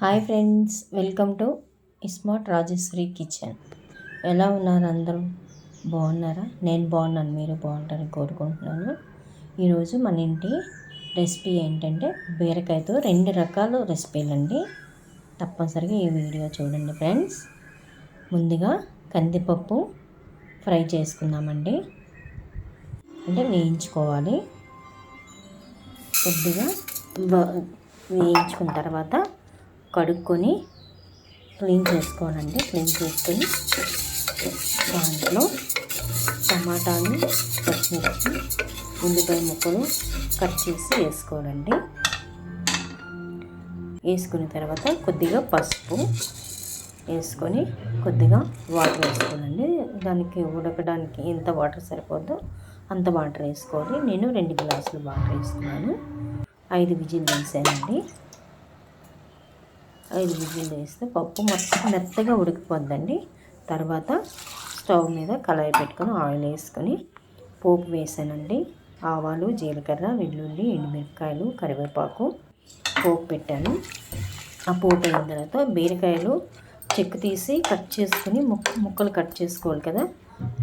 Hi friends welcome to smart Rajashri kitchen. ఎలా ఉన్నారు అందరూ? బాగున్నారా? నేను బాగున్నాను మీరు బాగుంటారని కోరుకుంటున్నాను. ఈరోజు మన ఇంటి రెసిపీ ఏంటంటే బీరకాయతో రెండు రకాల రెసిపీలు అండి తప్పనిసరిగా ఈ వీడియో చూడండి ఫ్రెండ్స్. ముందుగా కందిపప్పు ఫ్రై చేసుకుందామండి. అంటే వేయించుకోవాలి. కొద్దిగా వేయించుకున్న తర్వాత కడుక్కొని క్లీన్ చేసుకోనండి క్లీన్ చేసుకొని దాంట్లో టమాటాలు పచ్చిమిర్చి ఉల్లిపాయ ముక్కలు కట్ చేసి వేసుకోవాలండి. వేసుకున్న తర్వాత కొద్దిగా పసుపు వేసుకొని కొద్దిగా వాటర్ వేసుకోనండి దానికి ఉడకడానికి ఎంత వాటర్ సరిపోద్దో అంత వాటర్ వేసుకోవాలి. నేను రెండు గ్లాసులు వాటర్ వేసుకున్నాను. ఐదు విజిల్ వేసానండి. ఐదు విజిల్ వేస్తే పప్పు మొత్తం మెత్తగా ఉడికిపోద్దండి. తర్వాత స్టవ్ మీద కళాయి పెట్టుకొని ఆయిల్ వేసుకొని పోపు వేసానండి. ఆవాలు జీలకర్ర వెల్లుల్లి ఎండుమిరపకాయలు కరివేపాకు పోపు పెట్టాను. ఆ పోపు అయిన తర్వాత బీరకాయలు చెక్కు తీసి కట్ చేసుకుని ముక్కలు కట్ చేసుకోవాలి కదా.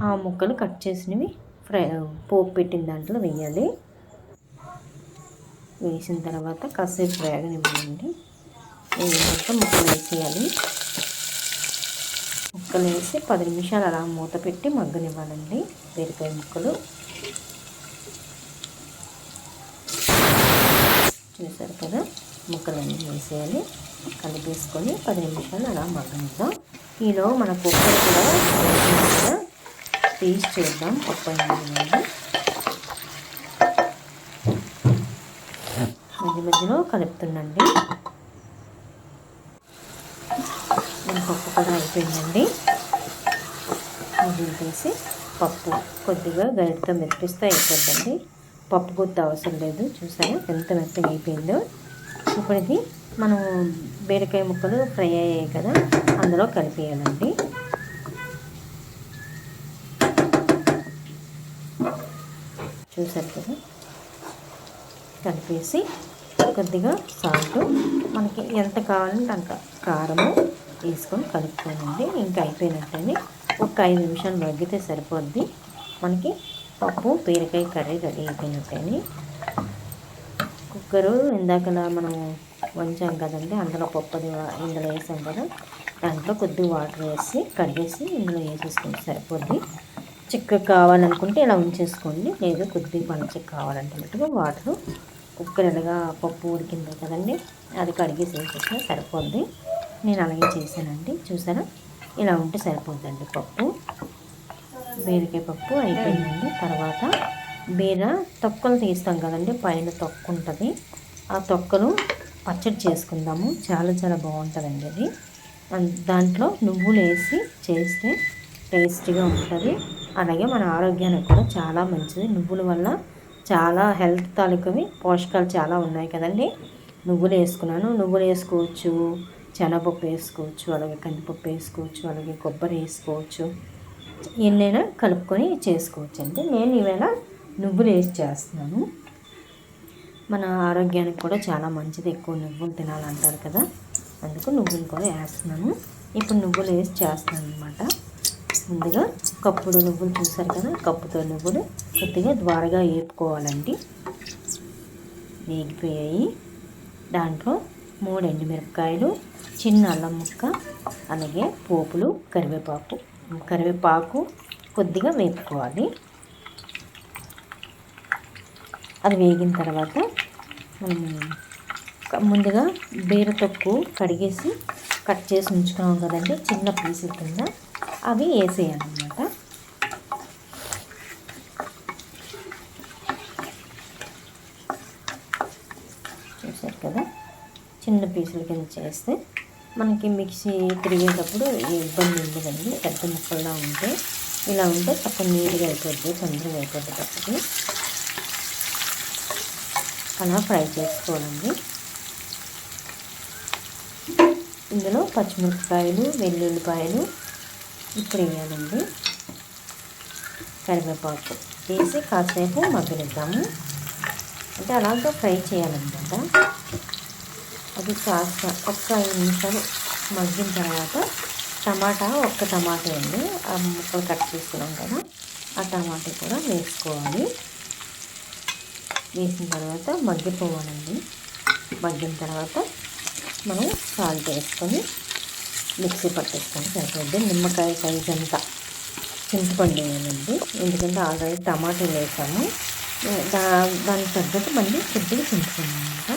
ఆ ముక్కలు కట్ చేసినవి ఫ్రై పోపు పెట్టిన దాంట్లో వేయాలి. వేసిన తర్వాత కాసేపు వేగనివ్వండి. మొత్తం ముక్కలు వేసేయాలి. ముక్కలు వేసి పది నిమిషాలు అలా మూత పెట్టి మగ్గనివ్వాలండి. బీరకాయ ముక్కలు. చూసారు కదా ముక్కలన్నీ వేసేయాలి. కలిపేసుకొని పది నిమిషాలు అలా మగ్గనిద్దాం. ఈలో మన కుక్కర్ కూడా కదా తీసి చూద్దాం పప్పు అయింది మధ్య మధ్యలో కలుపుతుండండి పప్పు కూడా అయిపోయిందండి అది తీసి పప్పు కొద్దిగా గరిటతో మెప్పిస్తే అయిపోద్దండి. పప్పు గుర్తు అవసరం లేదు చూసారా? ఎంత మెత్తగా అయిపోయిందో. ఇప్పుడు ఇది మనం బీరకాయ ముక్కలు ఫ్రై అయ్యాయి కదా అందులో కలిపేయాలండి. చూసారు కదా? కలిపేసి కొద్దిగా సాల్ట్ మనకి ఎంత కావాలంటే అంత కారము వేసుకొని కలుపుకోనండి. ఇంకా అయిపోయినట్టని ఒక ఐదు నిమిషాలు మగ్గితే సరిపోద్ది. మనకి పప్పు బీరకాయ కర్రీ రెడీ అయిపోయినట్టని కుక్కరు ఇందాకలా మనం వంచాం కదండి అందులో పప్పుది ఇందులో వేసాం కదా దాంట్లో కొద్దిగా వాటర్ వేసి కడిగేసి ఇందులో వేసేసుకుంటే సరిపోద్ది. చిక్క కావాలనుకుంటే ఇలా ఉంచేసుకోండి. లేదు కొద్దిగా పలచగా కావాలంటే వాటర్. కుక్కర్ ఎలాగా పప్పు ఉడికిందో కదండి అది కడిగేసి వేసేసినా సరిపోద్ది. నేను అలాగే చేశానండి. చూసారా? ఇలా ఉంటే సరిపోతుందండి పప్పు. బీరకాయ పప్పు అయిపోయిందండి. తర్వాత బీర తొక్కలు తీస్తాం కదండి పైన తొక్క ఉంటుంది. ఆ తొక్కలు పచ్చడి చేసుకుందాము. చాలా చాలా బాగుంటుందండి అది. దాంట్లో నువ్వులు వేసి చేస్తే టేస్టీగా ఉంటుంది. అలాగే మన ఆరోగ్యానికి కూడా చాలా మంచిది. నువ్వుల వల్ల చాలా హెల్త్ తాలూకవి పోషకాలు చాలా ఉన్నాయి కదండి. నువ్వులు వేసుకున్నాను. నువ్వులు వేసుకోవచ్చు. శనగపప్పు వేసుకోవచ్చు అలాగే కందిపప్పు వేసుకోవచ్చు అలాగే కొబ్బరి వేసుకోవచ్చు. ఎన్నైనా కలుపుకొని చేసుకోవచ్చు అంటే నేను ఈవేళ నువ్వులు వేసి చేస్తున్నాను. మన ఆరోగ్యానికి కూడా చాలా మంచిది. ఎక్కువ నువ్వులు తినాలంటారు కదా. అందుకు నువ్వులు కూడా వేస్తున్నాను. ఇప్పుడు నువ్వులు వేసి చేస్తున్నాను అనమాట ముందుగా కప్పుడు నువ్వులు చూసారు కదా కప్పుతో నువ్వులు కొద్దిగా ద్వారగా వేపుకోవాలండి వేగిపోయాయి. దాంట్లో మూడు ఎండుమిరపకాయలు చిన్న అల్లం ముక్క అలాగే పోపులు కరివేపాకు. కరివేపాకు కొద్దిగా వేపుకోవాలి. అది వేగిన తర్వాత ముందుగా బీర తొక్కు కడిగేసి కట్ చేసి ఉంచుకున్నాం కదండి చిన్న పీసుల కింద. అవి వేసేయాలన్నమాట. చూసారు కదా? చిన్న పీసుల కింద చేస్తే మనకి మిక్సీ తిరిగేటప్పుడు ఇబ్బంది ఉండదండి పెద్ద ముక్కల్లా ఉంటే ఇలా ఉంటే తప్ప నీట్గా అయిపోద్ది తొందరగా అయిపోద్ది పక్కకి అలా ఫ్రై చేసుకోవాలండి. ఇందులో పచ్చిమిరపకాయలు వెల్లుల్లిపాయలు ఇప్పుడు వేయాలండి. కరివేపాకు వేసి కాసేపు మగ్గనిద్దాము. అంటే అలాగా ఫ్రై చేయాలన్నమాట. అది కాస్త ఒక్క ఐదు నిమిషాలు మగ్గిన తర్వాత టమాటా ఒక్క టమాటా అండి. ఆ ముక్కలు కట్ చేసుకున్నాం కదా ఆ టమాటా కూడా వేసుకోవాలి. వేసిన తర్వాత మగ్గిపోవాలండి. మగ్గిన తర్వాత మనం సాల్ట్ వేసుకొని మిక్సీ పట్టేసుకొని సరిపోద్ది నిమ్మకాయ సైజ్ అంతా చింతపండు వేయాలండి. ఎందుకంటే ఆల్రెడీ టమాటాలు వేసాము. దా దానికి తగ్గట్టు మళ్ళీ కొద్దిగా చింతపండు అనమాట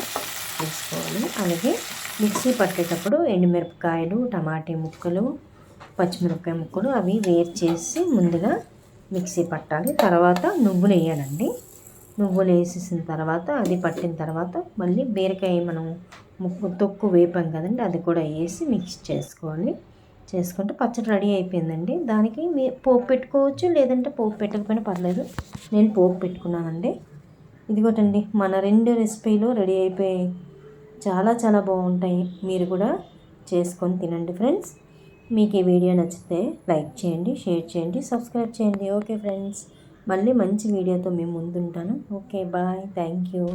వేసుకోవాలి అలాగే మిక్సీ పట్టేటప్పుడు ఎండుమిరపకాయలు టమాటీ ముక్కలు పచ్చిమిరపకాయ ముక్కలు అవి వేరు చేసి ముందుగా మిక్సీ పట్టాలి. తర్వాత నువ్వులు వేయాలండి. నువ్వులు వేసేసిన తర్వాత అది పట్టిన తర్వాత మళ్ళీ బీరకాయ మనం ముక్కు తొక్కు వేపాం కదండి అది కూడా వేసి మిక్స్ చేసుకోవాలి. చేసుకుంటే పచ్చడి రెడీ అయిపోయిందండి. దానికి మీ పోపు పెట్టుకోవచ్చు లేదంటే పోపు పెట్టకపోయినా పర్లేదు. నేను పోపు పెట్టుకున్నానండి. ఇదిగోటండి మన రెండు రెసిపీలు రెడీ అయిపోయాయి. చాలా చాలా బాగుంటాయి. మీరు కూడా చేసుకొని తినండి ఫ్రెండ్స్. మీకు ఈ వీడియో నచ్చితే లైక్ చేయండి షేర్ చేయండి సబ్స్క్రైబ్ చేయండి. Okay friends. మళ్ళీ మంచి వీడియోతో మేము ముందుంటాను. Okay bye. Thank you.